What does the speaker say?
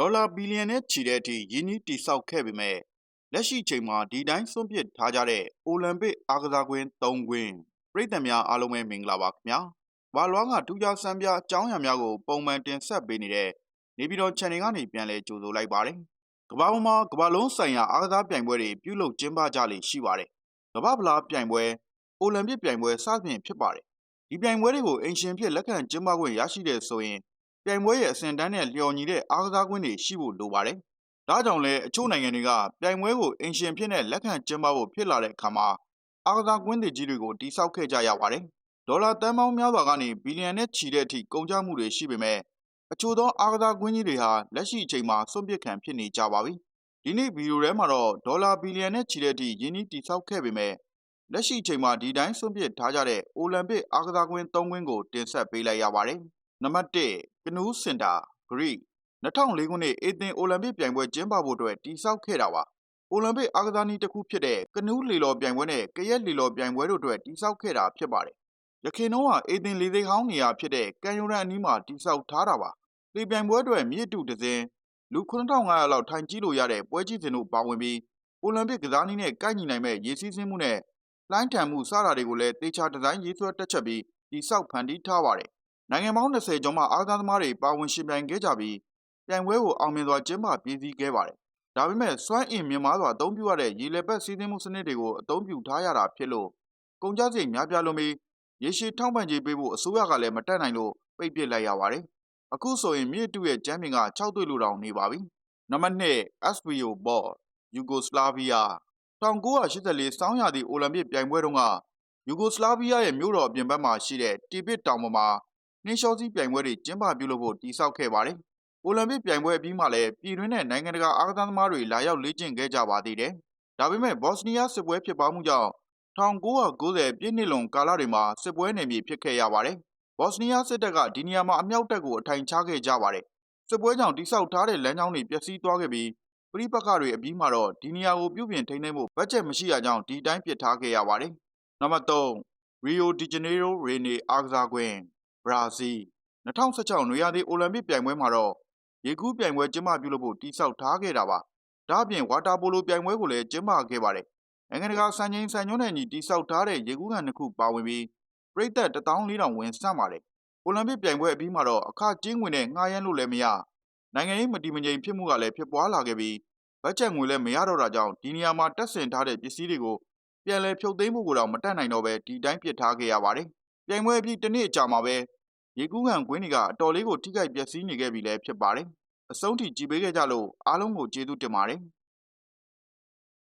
ဒေါ်လာဘီလီယံနဲ့ချီတဲ့အထိရင်းနှီးတည်ဆောက်ခဲ့ပေမဲ့လက်ရှိချိန်မှာဒီတိုင်းစွန့်ပစ်ထားကြတဲ့အိုလံပစ်အားကစားကွင်း၃ကွင်းပြည်သက်များအားလုံးပဲမင်္ဂလာပါခင်ဗျာဘာလွားကထူးခြားစံပြအကြောင်းအရာများကိုပုံမှန်တင်ဆက်ပေးနေတဲ့နေပြည်တော် channel ကနေပြန်လည်ကြိုဆိုလိုက်ပါတယ်ကမ္ဘာပေါ်မှာကမ္ဘာလုံးဆိုင်ရာအားကစားပြိုင်ပွဲတွေပြုလုပ်ကျင်းပကြလေရှိပါတယ်ကမ္ဘာဗလားပြိုင်ပွဲအိုလံပစ်ပြိုင်ပွဲစသဖြင့်ဖြစ်ပါတယ်ဒီပြိုင်ပွဲတွေကိုအင်ရှင်ဖြစ်လက်ခံကျင်းပခွင့်ရရှိတဲ့ဆိုရင် ပြိုင်ပွဲရဲ့အဆင့်တန်းနဲ့လျော်ညီတဲ့အားကစားကွင်းတွေရှိဖို့လိုပါတယ်။ဒါကြောင့်လည်းအချို့နိုင်ငံတွေကပြိုင်ပွဲကိုအင်ရှင်ဖြစ်တဲ့လက်ခံကျင်းပဖို့ဖြစ်လာတဲ့အခါမှာအားကစားကွင်းတွေကြီးတွေကိုတိစောက်ခဲ့ကြရပါတယ်။ဒေါ်လာတန်ပေါင်းများစွာကနေဘီလီယံနဲ့ချီတဲ့အထိကုန်ကျမှုတွေရှိပေမဲ့အချို့သောအားကစားကွင်းကြီးတွေဟာလက်ရှိအချိန်မှာစွန့်ပစ်ခံဖြစ်နေကြပါပြီ။ဒီနေ့ဗီဒီယိုထဲမှာတော့ဒေါ်လာဘီလီယံနဲ့ချီတဲ့အထိယင်းနှီးတိစောက်ခဲ့ပေမဲ့လက်ရှိအချိန်မှာဒီတိုင်းစွန့်ပစ်ထားကြတဲ့အိုလံပစ်အားကစားကွင်း၃ကွင်းကိုတင်ဆက်ပေးလိုက်ရပါတယ်။ နံပါတ်1ကနူးစင်တာဂရိ2004ခုနှစ်အေသင်အိုလံပစ်ပြိုင်ပွဲကျင်းပဖို့အတွက်တည်ဆောက်ခဲ့တာပါ။အိုလံပစ်အားကစားနည်းတစ်ခုဖြစ်တဲ့ကနူးလီလော်ပြိုင်ပွဲနဲ့ကရက်လီလော်ပြိုင်ပွဲတို့အတွက်တည်ဆောက်ခဲ့တာဖြစ်ပါတယ်။ရခိုင်တော့ဟာအေသင်လေသိဟောင်းနေရာဖြစ်တဲ့ကန်ယိုရန်အနီးမှာတည်ဆောက်ထားတာပါ။လေပြိုင်ပွဲအတွက်မြစ်တူဒဇင်လူ9500လောက်ထိုင်ကြည့်လို့ရတဲ့ပွဲကြီးစဉ်တို့ပါဝင်ပြီးအိုလံပစ်ကစားနည်းနဲ့ကိုက်ညီနိုင်မဲ့ရေစီးဆင်းမှုနဲ့လိုင်းထန်မှုစတာတွေကိုလည်းတေချာဒီဇိုင်းရေးဆွဲတက်ချက်ပြီးတိဆောက်ဖန်တီးထားပါတယ်။ နိုင်ငံပေါင်း20ကျော်မှအားကစားသမားတွေပါဝင်ရှင်ပြိုင်ခဲ့ကြပြီးပြိုင်ပွဲကိုအောင်မြင်စွာကျင်းပပြည်စည်းခဲ့ပါတယ်။ဒါပေမဲ့စွမ်းအင်မြင့်မားစွာအသုံးပြုရတဲ့ရေလက်ပတ်စီးဆင်းမှုစနစ်တွေကိုအသုံးပြုထားရတာဖြစ်လို့ကုန်ကျစရိတ်များပြားလွန်ပြီးရေရှည်ထောက်ပံ့ကြေးပေးဖို့အစိုးရကလည်းမတက်နိုင်လို့ပိတ်ပစ်လိုက်ရပါတယ်။အခုဆိုရင်မြစ်တူရဲ့ကျမ်းပြင်က6တွေ့လို့တောင်နေပါပြီ။နံပါတ်2 SBO Ball ယူဂိုစလာဗီးယား1984စောင်းရာသီအိုလံပစ်ပြိုင်ပွဲတုန်းကယူဂိုစလာဗီးယားရဲ့မြို့တော်အပြင်ဘက်မှာရှိတဲ့တီဘစ်တောင်ပေါ်မှာ နှင်းလျှောစီးပြိုင်ပွဲတွေကျင်းပပြုလုပ်ဖို့တည်ဆောက်ခဲ့ပါတယ်။အိုလံပစ်ပြိုင်ပွဲအပြီးမှာလည်းပြည်တွင်းနဲ့နိုင်ငံတကာအားကစားသမားတွေလာရောက်လေ့ကျင့်ခဲ့ကြပါသေးတယ်။ဒါပေမဲ့ဘော့စနီးယားစစ်ပွဲဖြစ်ပွားမှုကြောင့်1990ပြည့်နှစ်လွန်ကာလတွေမှာစစ်ပွဲနယ်မြေဖြစ်ခဲ့ရပါတယ်။ဘော့စနီးယားစစ်တပ်ကဒီနေရာမှာအမြောက်တပ်ကိုအထိုင်ချခဲ့ကြပါတယ်။စစ်ပွဲကြောင့်တိစောက်ထားတဲ့လမ်းကြောင်းတွေပျက်စီးသွားခဲ့ပြီးပြိပက္ခတွေအပြီးမှာတော့ဒီနေရာကိုပြုပြင်ထိန်းသိမ်းဖို့ဘတ်ဂျက်မရှိရကြောင်းဒီတိုင်းပြစ်ထားခဲ့ရပါတယ်။နံပါတ်3 Rio de Janeiro Rene အားကစားကွင်း ဘရာဇီး2016နွေရာသီအိုလံပစ်ပြိုင်ပွဲမှာတော့ရေကူးပြိုင်ပွဲကျင်းပပြုလုပ်ဖို့တိစောက်ထားခဲ့တာပါ။ဒါ့အပြင်ဝါတာပိုလိုပြိုင်ပွဲကိုလည်းကျင်းပခဲ့ပါတယ်။နိုင်ငံတကာစံချိန်စံညွှန်းနဲ့ညီတိစောက်ထားတဲ့ရေကူးကန်တစ်ခုပါဝင်ပြီးပြည်သက်14000ဝင်စပါတယ်။အိုလံပစ်ပြိုင်ပွဲအပြီးမှာတော့အခကျင်းဝင်နဲ့ငှားရမ်းလို့လည်းမရနိုင်ငံရေးမတည်မငြိမ်ဖြစ်မှုကလည်းဖြစ်ပွားလာခဲ့ပြီးဘတ်ဂျက်ငွေလည်းမရတော့တာကြောင့်ဒီနေရာမှာတက်ဆင်ထားတဲ့ပစ္စည်းတွေကိုပြန်လည်ဖြုတ်သိမ်းဖို့ကိုတော့မတတ်နိုင်တော့ပဲဒီတိုင်းပစ်ထားခဲ့ရပါတယ်။ပြိုင်ပွဲပြီးတစ်နှစ်အကြာမှာပဲ ရေကူးခံကွင်းတွေကအတော်လေးကို ထိခိုက်ပျက်စီးနေခဲ့ပြီလည်း ဖြစ်ပါတယ်။အဆုံးထိ ကြည်ပေးခဲ့ကြလို့ အားလုံးကို ကျေးဇူးတင်ပါတယ်။